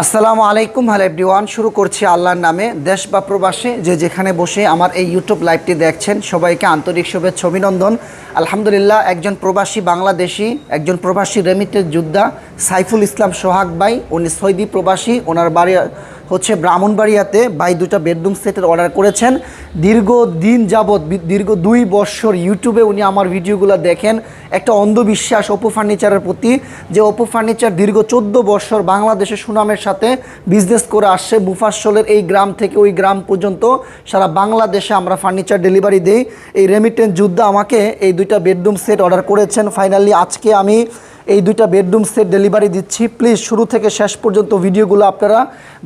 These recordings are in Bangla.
আসসালামু আলাইকুম, হ্যালো এভরিওয়ান। শুরু করছি আল্লাহর নামে। দেশ বা প্রবাসে যে যেখানে বসে আমার এই ইউটিউব লাইভটি দেখছেন, সবাইকে আন্তরিক শুভেচ্ছা, অভিনন্দন। আলহামদুলিল্লাহ, একজন প্রবাসী বাংলাদেশি, একজন প্রবাসী রেমিটের যোদ্ধা সাইফুল ইসলাম সোহাগ ভাই। উনি সৈদি প্রবাসী, ওনার বাড়ি হচ্ছে ব্রাহ্মণবাড়িয়াতে ভাই দুটো বেডরুম সেটের অর্ডার করেছেন। দীর্ঘ দিন যাবৎ দীর্ঘ দুই বছর ইউটিউবে উনি আমার ভিডিওগুলো দেখেন। একটা অন্ধবিশ্বাস অপু ফার্নিচারের প্রতি যে অপু ফার্নিচার দীর্ঘ চোদ্দ বছর বাংলাদেশের সুনামের সাথে বিজনেস করে আসছে। মুফাসলের এই গ্রাম থেকে ওই গ্রাম পর্যন্ত সারা বাংলাদেশে আমরা ফার্নিচার ডেলিভারি দিই। এই রেমিটেন্স যুদ্ধ আমাকে এই দুইটা বেডরুম সেট অর্ডার করেছেন। ফাইনালি আজকে আমি এই দুইটা বেডরুম সেট ডেলিভারি দিচ্ছি। প্লিজ শুরু থেকে শেষ পর্যন্ত ভিডিওগুলো আপনারা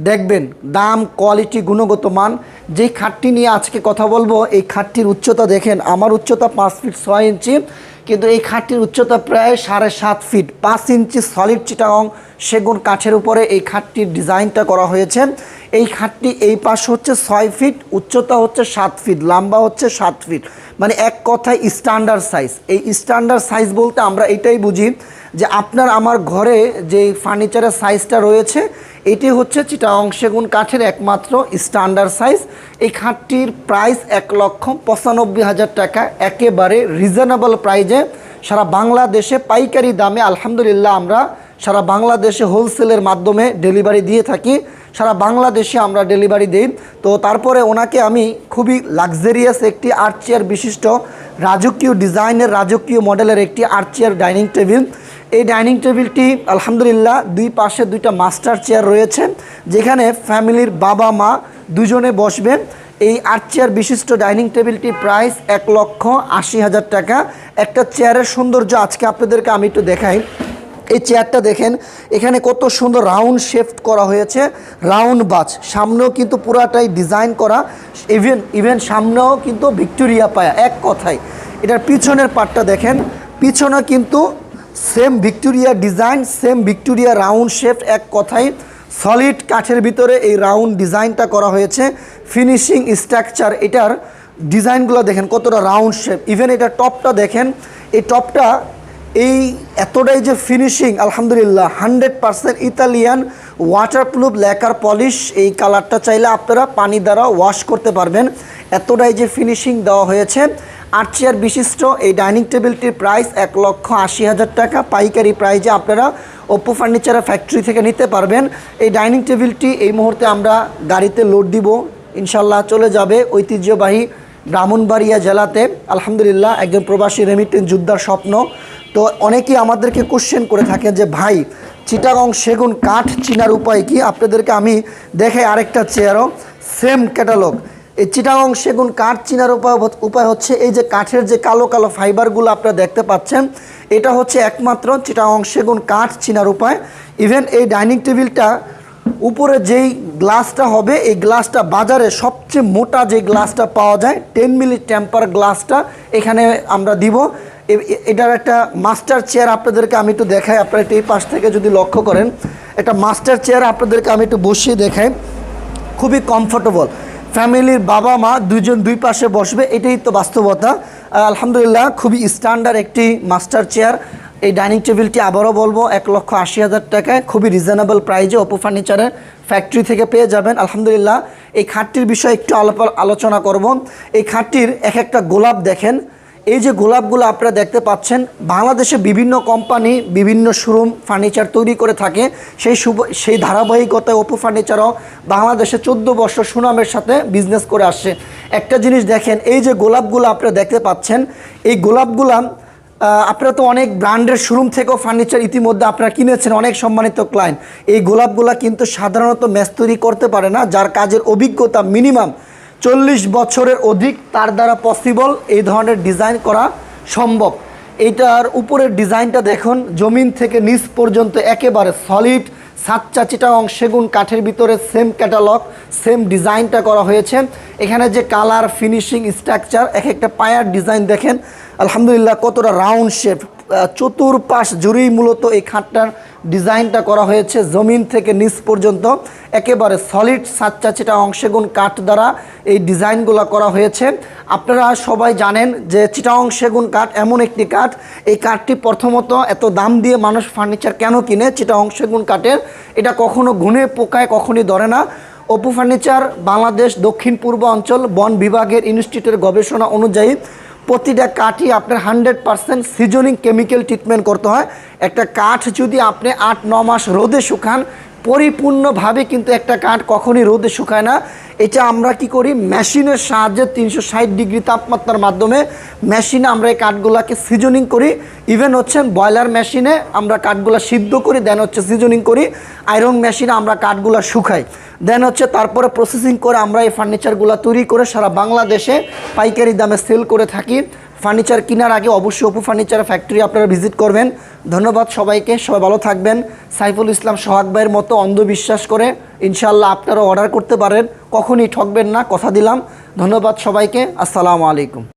দেখবেন। দাম, কোয়ালিটি, গুণগত মান, যেই খাটটি নিয়ে আজকে কথা বলব, এই খাটটির উচ্চতা দেখেন, আমার উচ্চতা পাঁচ ফিট ছয় ইঞ্চি, কিন্তু এই খাটটির উচ্চতা প্রায় সাড়ে সাত ফিট, পাঁচ ইঞ্চি সলিড চিটাং সেগুন কাঠের উপরে এই খাটটির ডিজাইনটা করা হয়েছে। এই খাটটি এই পাশ হচ্ছে ছয় ফিট, উচ্চতা হচ্ছে সাত ফিট, লম্বা হচ্ছে সাত ফিট। মানে এক কথায় স্ট্যান্ডার্ড সাইজ এই স্ট্যান্ডার্ড সাইজ বলতে আমরা এটাই বুঝি যে আপনার আমার ঘরে যে ফার্নিচারের সাইজটা রয়েছে, এটি হচ্ছে চিটাং সেগুন কাঠের একমাত্র স্ট্যান্ডার্ড সাইজ এই খাটটির প্রাইস এক লক্ষ পঁচানব্বই হাজার টাকা, একেবারে রিজনেবল প্রাইজে সারা বাংলাদেশে পাইকারি দামে, আলহামদুলিল্লাহ, আমরা সারা বাংলাদেশে হোলসেলের মাধ্যমে ডেলিভারি দিয়ে থাকি। সারা বাংলাদেশে আমরা ডেলিভারি দিই। তো তারপরে ওনাকে আমি খুবই লাক্সারিয়াস একটি আর্ট চেয়ার বিশিষ্ট রাজকীয় ডিজাইনের রাজকীয় মডেলের একটি আর্ট চেয়ার ডাইনিং টেবিল এই ডাইনিং টেবিলটি, আলহামদুলিল্লাহ, দুই পাশে দুইটা মাস্টার চেয়ার রয়েছে, যেখানে ফ্যামিলির বাবা মা দুজনে বসবেন। এই আট চেয়ার বিশিষ্ট ডাইনিং টেবিলটি প্রাইস এক লক্ষ আশি হাজার টাকা। একটা চেয়ারের সৌন্দর্য আজকে আপনাদেরকে আমি একটু দেখাই। এই চেয়ারটা দেখেন, এখানে কত সুন্দর রাউন্ড শেফট করা হয়েছে, রাউন্ড বাচ সামনেও কিন্তু পুরাটাই ডিজাইন করা, ইভেন ইভেন সামনেও কিন্তু ভিক্টোরিয়া পায়া, এক কথায়। এটার পিছনের পার্টটা দেখেন, পিছনে কিন্তু same Victoria design, same Victoria round shaft এক কথায় সলিড কাঠের ভিতরে এই রাউন্ড ডিজাইনটা করা হয়েছে। ফিনিশিং স্ট্রাকচার, এটার ডিজাইনগুলো দেখেন কতটা রাউন্ড শেপ। ইভেন এটা টপটা দেখেন, এই টপটা এই এতটাই যে ফিনিশিং, আলহামদুলিল্লাহ, hundred percent Italian waterproof lacquer polish এই কালারটা চাইলে আপনারা পানি দ্বারা ওয়াশ করতে পারবেন। এতটাই যে ফিনিশিং দেওয়া হয়েছে। আট চেয়ার বিশিষ্ট। এই ডাইনিং টেবিলটির প্রাইস এক লক্ষ আশি হাজার টাকা। পাইকারি প্রাইজে আপনারা ওপ্পো ফার্নিচারের ফ্যাক্টরি থেকে নিতে পারবেন। এই ডাইনিং টেবিলটি এই মুহূর্তে আমরা গাড়িতে লোড দিব। ইনশাল্লাহ চলে যাবে ঐতিহ্যবাহী ব্রাহ্মণবাড়িয়া জেলাতে। আলহামদুলিল্লাহ, একজন প্রবাসী রেমিটেন্স যোদ্ধার স্বপ্ন। তো অনেকেই আমাদেরকে কোশ্চেন করে থাকেন যে, ভাই, চিটাগং সেগুন কাঠ চিনার উপায় কি? আপনাদেরকে আমি দেখে আরেকটা চেয়ারও সেম ক্যাটালগ এই চিটাগং সেগুন কাঠ চিনার উপায় উপায় হচ্ছে এই যে কাঠের যে কালো কালো ফাইবারগুলো আপনারা দেখতে পাচ্ছেন, এটা হচ্ছে একমাত্র চিটাগং সেগুন কাঠ চিনার উপায়। ইভেন এই ডাইনিং টেবিলটা উপরে যেই গ্লাসটা হবে, এই গ্লাসটা বাজারে সবচেয়ে মোটা যে গ্লাসটা পাওয়া যায় টেন মিলি টেম্পার গ্লাসটা এখানে আমরা দিব। এটার একটা মাস্টার চেয়ার আপনাদেরকে আমি একটু দেখাই, আপনারা একটু এই পাশ থেকে যদি লক্ষ্য করেন, একটা মাস্টার চেয়ার আপনাদেরকে আমি একটু বসিয়ে দেখাই। খুবই কমফোর্টেবল ফ্যামিলির বাবা মা দুজন দুই পাশে বসবে, এটাই তো বাস্তবতা। আলহামদুলিল্লাহ, খুবই স্ট্যান্ডার্ড একটি মাস্টার চেয়ার এই ডাইনিং টেবিলটি আবারও বলব, এক লক্ষ আশি হাজার টাকায় খুবই রিজনেবল প্রাইজে ওপো ফার্নিচারের ফ্যাক্টরি থেকে পেয়ে যাবেন। আলহামদুলিল্লাহ, এই খাটটির বিষয়ে একটু আলোচনা করব। এই খাটটির এক একটা গোলাপ দেখেন। এই যে গোলাপগুলো আপনারা দেখতে পাচ্ছেন, বাংলাদেশে বিভিন্ন কোম্পানি বিভিন্ন শোরুম ফার্নিচার তৈরি করে থাকে। সেই সেই ধারাবাহিকতায় অপু ফার্নিচারও বাংলাদেশে চোদ্দ বছর সুনামের সাথে বিজনেস করে আসছে। একটা জিনিস দেখেন, এই যে গোলাপগুলো আপনারা দেখতে পাচ্ছেন, এই গোলাপগুলা আপনারা তো অনেক ব্র্যান্ডের শোরুম থেকেও ফার্নিচার ইতিমধ্যে আপনারা কিনেছেন, অনেক সম্মানিত ক্লায়েন্ট এই গোলাপগুলা কিন্তু সাধারণত ম্যাচ তৈরি করতে পারে না, যার কাজের অভিজ্ঞতা মিনিমাম চল্লিশ বছরের অধিক তার দ্বারা পসিবল এই ধরনের ডিজাইন করা সম্ভব। এইটার উপরের ডিজাইনটা দেখুন, জমিন থেকে নিচ পর্যন্ত একেবারে সলিড সাতচা চিটাং সেগুন কাঠের ভিতরে সেম ক্যাটালগ সেম ডিজাইনটা করা হয়েছে। এখানে যে কালার ফিনিশিং স্ট্রাকচার এক একটা পায়ার ডিজাইন দেখেন। আলহামদুলিল্লাহ কতটা রাউন্ড শেপ চতুর্পাশ জুড়েই মূলত এই খাটটার ডিজাইনটা করা হয়েছে জমিন থেকে নিচ পর্যন্ত। একেবারে সলিড সাচ্চা চিটা অংশেগুন কাঠ দ্বারা এই ডিজাইনগুলো করা হয়েছে। আপনারা সবাই জানেন যে চিটা সেগুন কাঠ এমন একটি কাঠ। এই কাঠটি প্রথমত এত দাম দিয়ে মানুষ ফার্নিচার কেন কিনে? চিটা সেগুন কাঠের। এটা কখনো ঘুনে পোকায় কখনই ধরে না। অপু ফার্নিচার বাংলাদেশ দক্ষিণ পূর্ব অঞ্চল বন বিভাগের ইনস্টিটিউটের গবেষণা অনুযায়ী প্রতিটা কাঠই আপনার hundred percent seasoning chemical treatment করতে হয়। একটা কাঠ যদি আপনি আট, ন মাস রোদে শুকান পরিপূর্ণভাবে কিন্তু একটা কাঠ কখনই রোদে শুকায় না। এটা আমরা কি করি? মেশিনের সাহায্যে তিনশো ষাট ডিগ্রি তাপমাত্রার মাধ্যমে মেশিনে আমরা এই কাঠগুলোকে সিজনিং করি। ইভেন হচ্ছেন ব্রয়লার মেশিনে আমরা কাঠগুলো সিদ্ধ করি দেন হচ্ছে সিজনিং করি। আয়রন মেশিনে আমরা কাঠগুলো শুকাই। দেন হচ্ছে তারপরে প্রসেসিং করে আমরা এই ফার্নিচারগুলো তৈরি করে সারা বাংলাদেশে পাইকারি দামে সেল করে থাকি। ফার্নিচার কেনার আগে অবশ্যই অপু ফার্নিচার ফ্যাক্টরি আপনারা ভিজিট করবেন। ধন্যবাদ সবাইকে, সবাই ভালো থাকবেন। সাইফুল ইসলাম সোহাগ ভাইয়ের মতো অন্ধবিশ্বাস করে ইনশাল্লাহ আপনারা অর্ডার করতে পারেন। কখনই ঠকবেন না, কথা দিলাম। ধন্যবাদ সবাইকে, আসসালামু আলাইকুম।